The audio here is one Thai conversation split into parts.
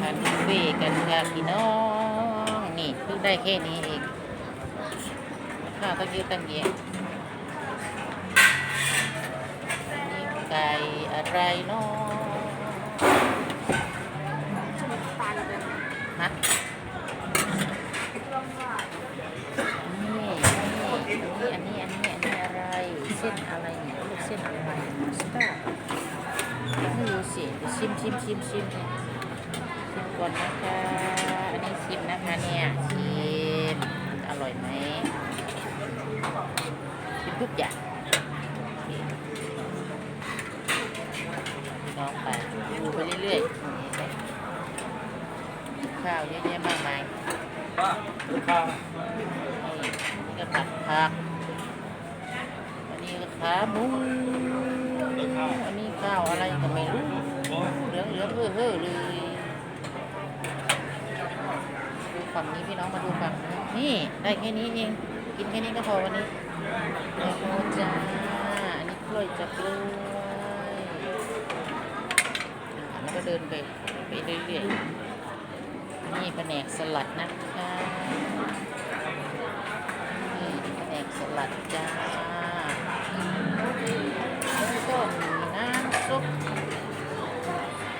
ทานบุฟเฟ่กันค่ะพี่น้องนี่เพิ่งได้แค่นี้เองข้าวก็เยอะตั้งแยอะนี่ไก่อะไรเนาะฮะนี่นี่อันนี้อันนี้อันนี้อะไรเส้นอะไรเนี่ยเส้นอะไรสต้าไม่รู้สิเดี๋ยวชิมชิมชิมชิม ก่อนนะคะ อันนี้ชิมนะคะเนี่ยชิมอร่อยไหมชิมทุกอย่างโอเคพี่น้องไปดูไปเรื่อยๆข้าวเยอะแยะมากมายข้าวนี่นี่ก็ผัดผักอันนี้ก็ขาหมูอันนี้ข้าวอะไรก็ไม่รู้เหลืองเหลืองเฮ่อเฮ่อเลย ดู ฝั่งนี้พี่น้องมาดูฝั่งนี้นี่ได้แค่นี้เองกินแค่นี้ก็พอวันนี้แตงโมจ้าอันนี้กล้วยจับกล้วยแล้วก็เดินไปไปเรื่อยๆนี่แผนกสลัดนะคะนี่แผนกสลัดจ้าแล้วก็มีน้ำซุป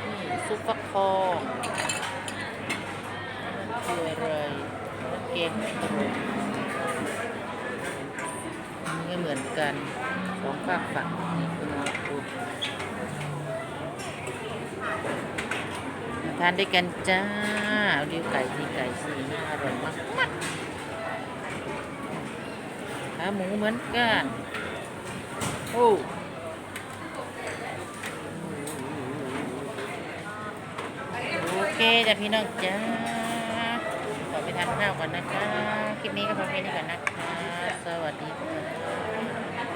นี่ซุปฟักทอง คืออะไรเกมไม่รู้นี่ก็เหมือนกันสองฝากฝั่งนี่คือน้ำซุปมาทานด้วยกันจ้าเอาดิวไก่ทีไก่สีน่าอร่อยมากมากขาหมูเหมือนกันโอ้โอเคจ้ะพี่น้องจ้า ไปทานข้าวก่อนนะคะ คลิปนี้ก็พอแค่